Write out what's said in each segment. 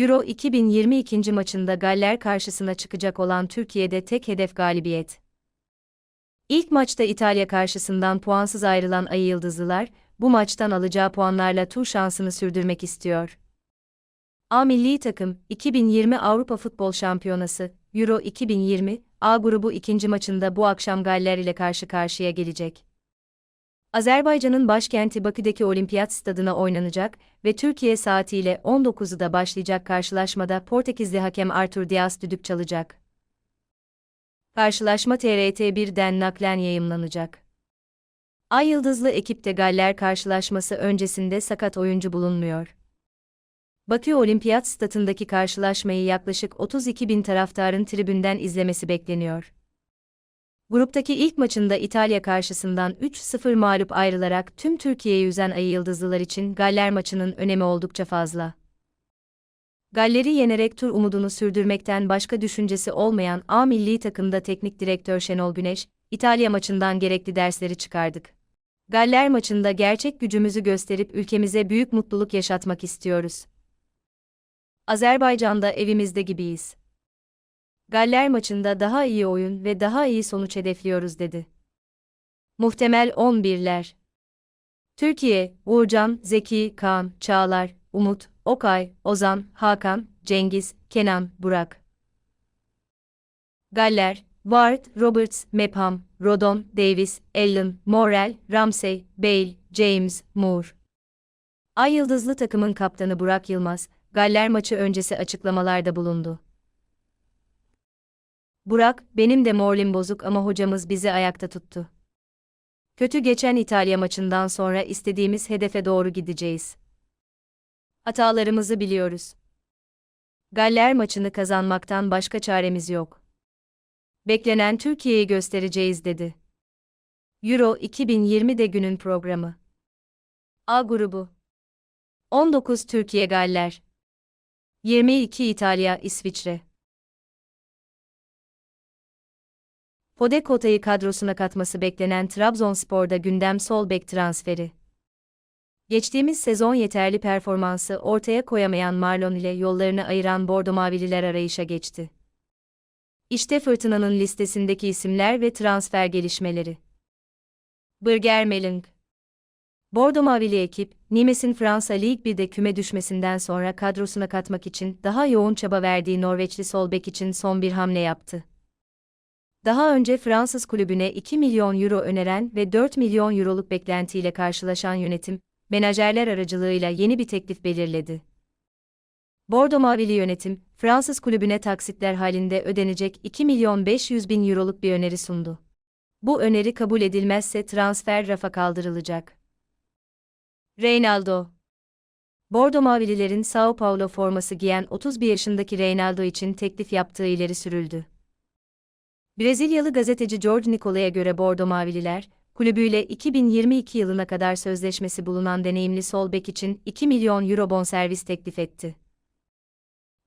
Euro 2022 maçında Galler karşısına çıkacak olan Türkiye'de tek hedef galibiyet. İlk maçta İtalya karşısından puansız ayrılan Ayı Yıldızlılar, bu maçtan alacağı puanlarla tur şansını sürdürmek istiyor. A milli takım 2020 Avrupa Futbol Şampiyonası Euro 2020 A grubu ikinci maçında bu akşam Galler ile karşı karşıya gelecek. Azerbaycan'ın başkenti Bakü'deki Olimpiyat Stadına oynanacak ve Türkiye saatiyle 19'da başlayacak karşılaşmada Portekizli hakem Artur Dias düdük çalacak. Karşılaşma TRT1'den naklen yayımlanacak. Ay Yıldızlı ekipte Galler karşılaşması öncesinde sakat oyuncu bulunmuyor. Bakü Olimpiyat Statı'ndaki karşılaşmayı yaklaşık 32 bin taraftarın tribünden izlemesi bekleniyor. Gruptaki ilk maçında İtalya karşısından 3-0 mağlup ayrılarak tüm Türkiye'yi üzen Ayı Yıldızlılar için Galler maçının önemi oldukça fazla. Galler'i yenerek tur umudunu sürdürmekten başka düşüncesi olmayan A milli takımda teknik direktör Şenol Güneş, İtalya maçından gerekli dersleri çıkardık. Galler maçında gerçek gücümüzü gösterip ülkemize büyük mutluluk yaşatmak istiyoruz. Azerbaycan'da evimizde gibiyiz. Galler maçında daha iyi oyun ve daha iyi sonuç hedefliyoruz dedi. Muhtemel 11'ler. Türkiye, Uğurcan, Zeki, Kaan, Çağlar, Umut, Okay, Ozan, Hakan, Cengiz, Kenan, Burak. Galler, Ward, Roberts, Mepham, Rodon, Davis, Allen, Morel, Ramsey, Bale, James, Moore. Ay Yıldızlı takımın kaptanı Burak Yılmaz, Galler maçı öncesi açıklamalarda bulundu. Burak, benim de moralim bozuk ama hocamız bizi ayakta tuttu. Kötü geçen İtalya maçından sonra istediğimiz hedefe doğru gideceğiz. Hatalarımızı biliyoruz. Galler maçını kazanmaktan başka çaremiz yok. Beklenen Türkiye'yi göstereceğiz dedi. Euro 2020'de günün programı. A grubu. 19 Türkiye Galler. 22 İtalya İsviçre. Fode Kota'yı kadrosuna katması beklenen Trabzonspor'da gündem sol bek transferi. Geçtiğimiz sezon yeterli performansı ortaya koyamayan Marlon ile yollarını ayıran Bordo Mavililer arayışa geçti. İşte fırtınanın listesindeki isimler ve transfer gelişmeleri. Birger Meling Bordo Mavili ekip, Nimes'in Fransa Lig 1'de küme düşmesinden sonra kadrosuna katmak için daha yoğun çaba verdiği Norveçli sol bek için son bir hamle yaptı. Daha önce Fransız kulübüne 2 milyon euro öneren ve 4 milyon euroluk beklentiyle karşılaşan yönetim, menajerler aracılığıyla yeni bir teklif belirledi. Bordo Mavili yönetim, Fransız kulübüne taksitler halinde ödenecek 2 milyon 500 bin euroluk bir öneri sundu. Bu öneri kabul edilmezse transfer rafa kaldırılacak. Reynaldo Bordo Mavililerin Sao Paulo forması giyen 31 yaşındaki Reynaldo için teklif yaptığı ileri sürüldü. Brezilyalı gazeteci George Nicola'ya göre Bordo Mavililer, kulübüyle 2022 yılına kadar sözleşmesi bulunan deneyimli sol bek için 2 milyon euro bonservis teklif etti.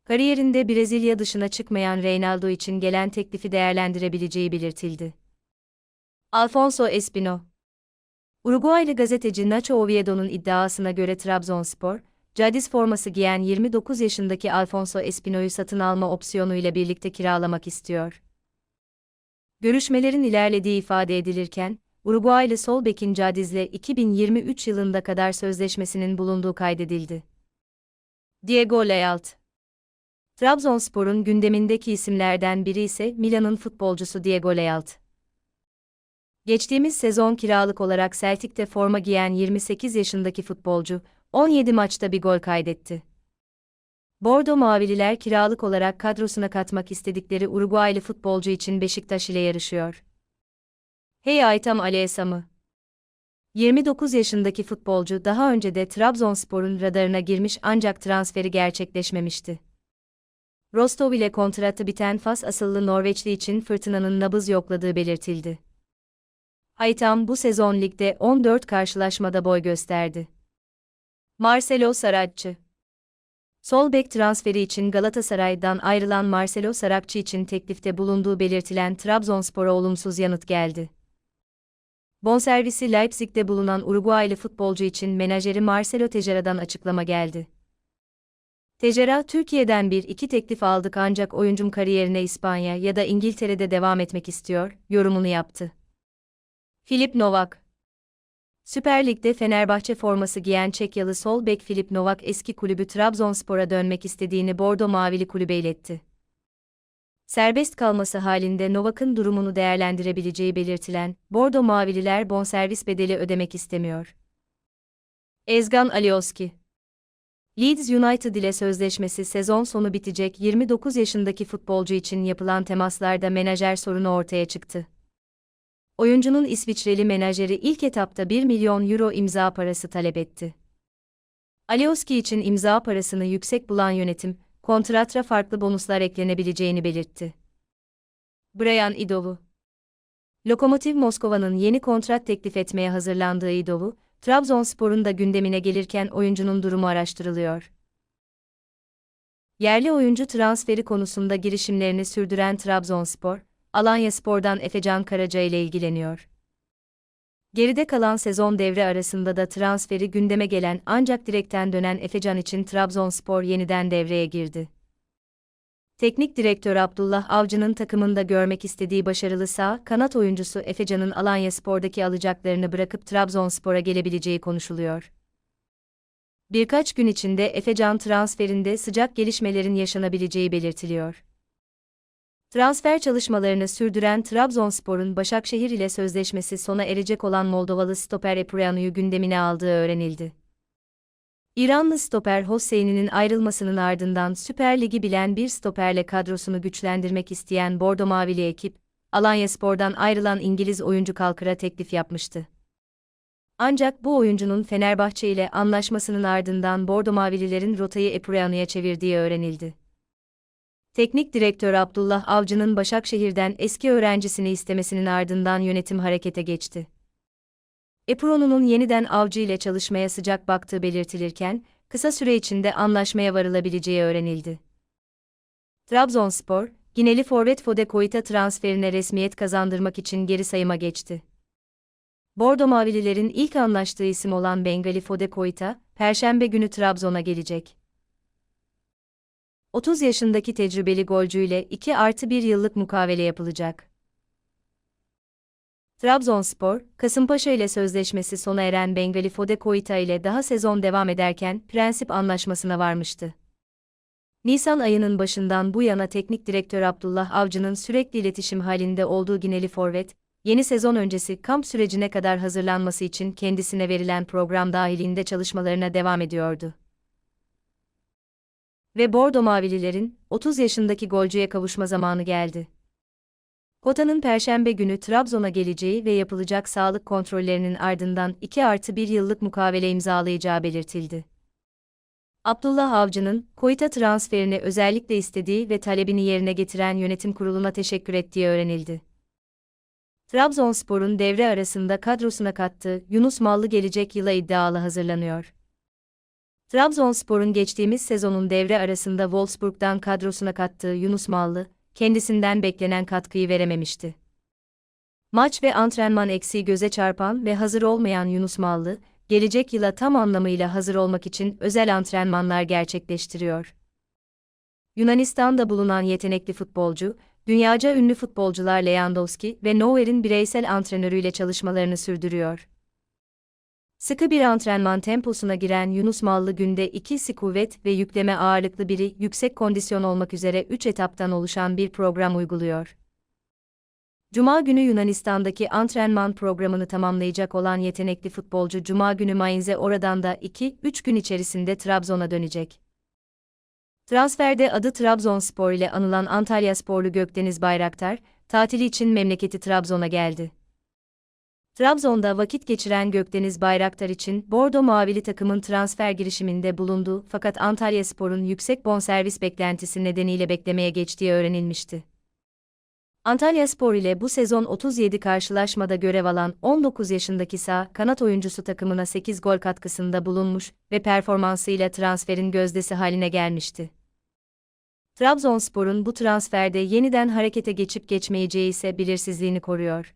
Kariyerinde Brezilya dışına çıkmayan Reynaldo için gelen teklifi değerlendirebileceği belirtildi. Alfonso Espino Uruguaylı gazeteci Nacho Oviedo'nun iddiasına göre Trabzonspor, Cadiz forması giyen 29 yaşındaki Alfonso Espino'yu satın alma opsiyonuyla birlikte kiralamak istiyor. Görüşmelerin ilerlediği ifade edilirken, Uruguaylı sol bekin Cadiz'le 2023 yılında kadar sözleşmesinin bulunduğu kaydedildi. Diego Lealt Trabzonspor'un gündemindeki isimlerden biri ise Milan'ın futbolcusu Diego Lealt. Geçtiğimiz sezon kiralık olarak Celtic'te forma giyen 28 yaşındaki futbolcu, 17 maçta bir gol kaydetti. Bordo Mavililer kiralık olarak kadrosuna katmak istedikleri Uruguaylı futbolcu için Beşiktaş ile yarışıyor. Hey Aytam Aleysamı 29 yaşındaki futbolcu daha önce de Trabzonspor'un radarına girmiş ancak transferi gerçekleşmemişti. Rostov ile kontratı biten Fas asıllı Norveçli için fırtınanın nabız yokladığı belirtildi. Haytam bu sezon ligde 14 karşılaşmada boy gösterdi. Marcelo Saracchi Sol bek transferi için Galatasaray'dan ayrılan Marcelo Saracchi için teklifte bulunduğu belirtilen Trabzonspor'a olumsuz yanıt geldi. Bonservisi Leipzig'te bulunan Uruguaylı futbolcu için menajeri Marcelo Tejera'dan açıklama geldi. Tejera Türkiye'den bir iki teklif aldık ancak oyuncum kariyerine İspanya ya da İngiltere'de devam etmek istiyor, yorumunu yaptı. Filip Novak Süper Lig'de Fenerbahçe forması giyen Çekyalı sol bek Filip Novak eski kulübü Trabzonspor'a dönmek istediğini Bordo Mavili kulübe iletti. Serbest kalması halinde Novak'ın durumunu değerlendirebileceği belirtilen Bordo Mavililer bonservis bedeli ödemek istemiyor. Ezgan Alioski Leeds United ile sözleşmesi sezon sonu bitecek 29 yaşındaki futbolcu için yapılan temaslarda menajer sorunu ortaya çıktı. Oyuncunun İsviçreli menajeri ilk etapta 1 milyon euro imza parası talep etti. Alioski için imza parasını yüksek bulan yönetim, kontratra farklı bonuslar eklenebileceğini belirtti. Brian Idovu Lokomotiv Moskova'nın yeni kontrat teklif etmeye hazırlandığı Idovu, Trabzonspor'un da gündemine gelirken oyuncunun durumu araştırılıyor. Yerli oyuncu transferi konusunda girişimlerini sürdüren Trabzonspor, Alanya Spor'dan Efecan Karaca ile ilgileniyor. Geride kalan sezon devre arasında da transferi gündeme gelen ancak direkten dönen Efecan için Trabzonspor yeniden devreye girdi. Teknik direktör Abdullah Avcı'nın takımında görmek istediği başarılı sağ kanat oyuncusu Efecan'ın Alanya Spor'daki alacaklarını bırakıp Trabzonspor'a gelebileceği konuşuluyor. Birkaç gün içinde Efecan transferinde sıcak gelişmelerin yaşanabileceği belirtiliyor. Transfer çalışmalarını sürdüren Trabzonspor'un Başakşehir ile sözleşmesi sona erecek olan Moldovalı stoper Eprianu'yu gündemine aldığı öğrenildi. İranlı stoper Hosseini'nin ayrılmasının ardından Süper Ligi bilen bir stoperle kadrosunu güçlendirmek isteyen Bordo Mavili ekip, Alanyaspor'dan ayrılan İngiliz oyuncu Kalkır'a teklif yapmıştı. Ancak bu oyuncunun Fenerbahçe ile anlaşmasının ardından Bordo Mavililerin rotayı Eprianu'ya çevirdiği öğrenildi. Teknik direktör Abdullah Avcı'nın Başakşehir'den eski öğrencisini istemesinin ardından yönetim harekete geçti. Epronu'nun yeniden Avcı ile çalışmaya sıcak baktığı belirtilirken, kısa süre içinde anlaşmaya varılabileceği öğrenildi. Trabzonspor, Gineli forvet Fode Koita transferine resmiyet kazandırmak için geri sayıma geçti. Bordo Mavililerin ilk anlaştığı isim olan Bengali Fode Koita, Perşembe günü Trabzon'a gelecek. 30 yaşındaki tecrübeli golcüyle 2 artı 1 yıllık mukavele yapılacak. Trabzonspor, Kasımpaşa ile sözleşmesi sona eren Bengali Fode Koita ile daha sezon devam ederken prensip anlaşmasına varmıştı. Nisan ayının başından bu yana teknik direktör Abdullah Avcı'nın sürekli iletişim halinde olduğu Gineli Forvet, yeni sezon öncesi kamp sürecine kadar hazırlanması için kendisine verilen program dahilinde çalışmalarına devam ediyordu ve Bordo Mavililerin 30 yaşındaki golcüye kavuşma zamanı geldi. Kota'nın Perşembe günü Trabzon'a geleceği ve yapılacak sağlık kontrollerinin ardından 2 artı 1 yıllık mukavele imzalayacağı belirtildi. Abdullah Avcı'nın, Koita transferini özellikle istediği ve talebini yerine getiren yönetim kuruluna teşekkür ettiği öğrenildi. Trabzonspor'un devre arasında kadrosuna kattığı Yunus Mallı gelecek yıla iddialı hazırlanıyor. Trabzonspor'un geçtiğimiz sezonun devre arasında Wolfsburg'dan kadrosuna kattığı Yunus Mallı, kendisinden beklenen katkıyı verememişti. Maç ve antrenman eksiği göze çarpan ve hazır olmayan Yunus Mallı, gelecek yıla tam anlamıyla hazır olmak için özel antrenmanlar gerçekleştiriyor. Yunanistan'da bulunan yetenekli futbolcu, dünyaca ünlü futbolcular Lewandowski ve Neuer'in bireysel antrenörüyle çalışmalarını sürdürüyor. Sıkı bir antrenman temposuna giren Yunus Mallı günde ikisi kuvvet ve yükleme ağırlıklı biri yüksek kondisyon olmak üzere 3 etaptan oluşan bir program uyguluyor. Cuma günü Yunanistan'daki antrenman programını tamamlayacak olan yetenekli futbolcu Cuma günü Mainz'e oradan da 2-3 gün içerisinde Trabzon'a dönecek. Transferde adı Trabzonspor ile anılan Antalya sporlu Gökdeniz Bayraktar, tatili için memleketi Trabzon'a geldi. Trabzon'da vakit geçiren Gökdeniz Bayraktar için Bordo Mavili takımın transfer girişiminde bulundu fakat Antalya Spor'un yüksek bonservis beklentisi nedeniyle beklemeye geçtiği öğrenilmişti. Antalya Spor ile bu sezon 37 karşılaşmada görev alan 19 yaşındaki sağ kanat oyuncusu takımına 8 gol katkısında bulunmuş ve performansıyla transferin gözdesi haline gelmişti. Trabzonspor'un bu transferde yeniden harekete geçip geçmeyeceği ise belirsizliğini koruyor.